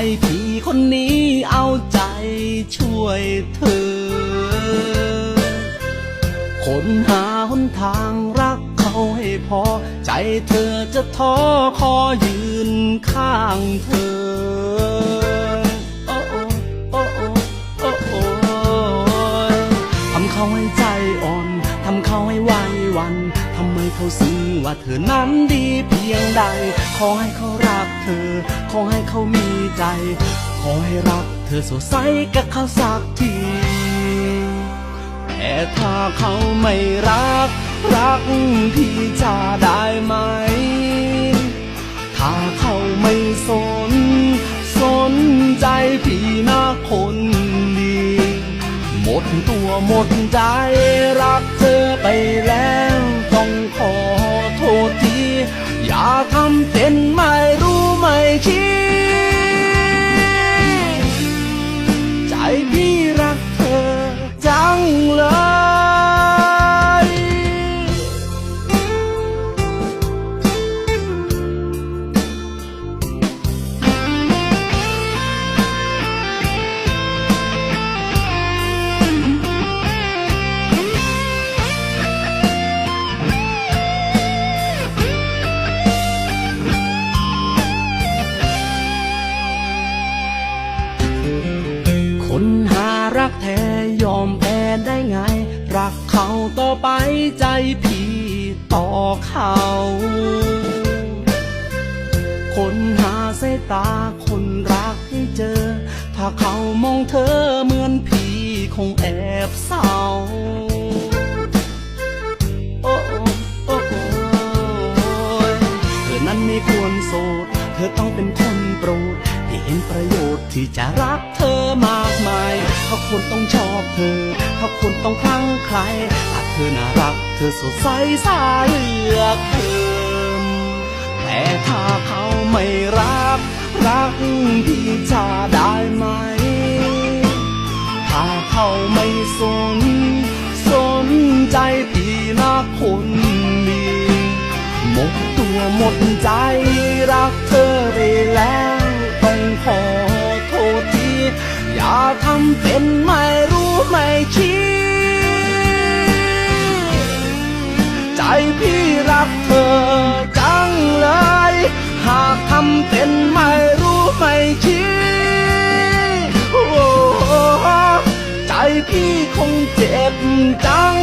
ให้พี่คนนี้เอาใจช่วยเธอ คนหาหนทางรักเขาให้พอ ใจเธอจะท้อขอยืนข้างเธอทำเขาให้ใจอ่อน ทำเขาให้วันวันทำไมเขาซึ้งว่าเธอนั้นดีเพียงใด ขอให้เขารักเธอ ขอให้เขามีใจ ขอให้รักเธอสดใสกับเขาสักที แต่ถ้าเขาไม่รัก รักพี่จะได้ไหม ดตัวหมดใจรักเธอไปแล้ว กแท้ยอมแพ้ได้ไง รักเขาต่อไปใจพี่ต่อเขา คนหาสายตาคนรักให้เจอ ถ้าเขามองเธอเหมือนพี่คงแอบเศร้าโอ้โอ้โอ้โอ้ยเธอนั้นไม่ควรโสด เธอต้องเป็นคนโปรด ที่เห็นประโยชน์ที่จะรักเธอมากมาย เขาควรต้องชอบเธอ เขาควรต้องคลั่งใครหากเธอน่ารัก เธอสดใสสายเลือกเธอแต่ถ้าเขาไม่รัก รักพี่จะได้ไหม ถ้าเขาไม่สน สนใจพี่นะคนดีหมดตัวหมดใจรักเธอไปแล้ว คิด ใจพี่รักเธอจังเลย หากทำเป็นไม่รู้ไม่ชี้โอ้ใจพี่คงเจ็บจัง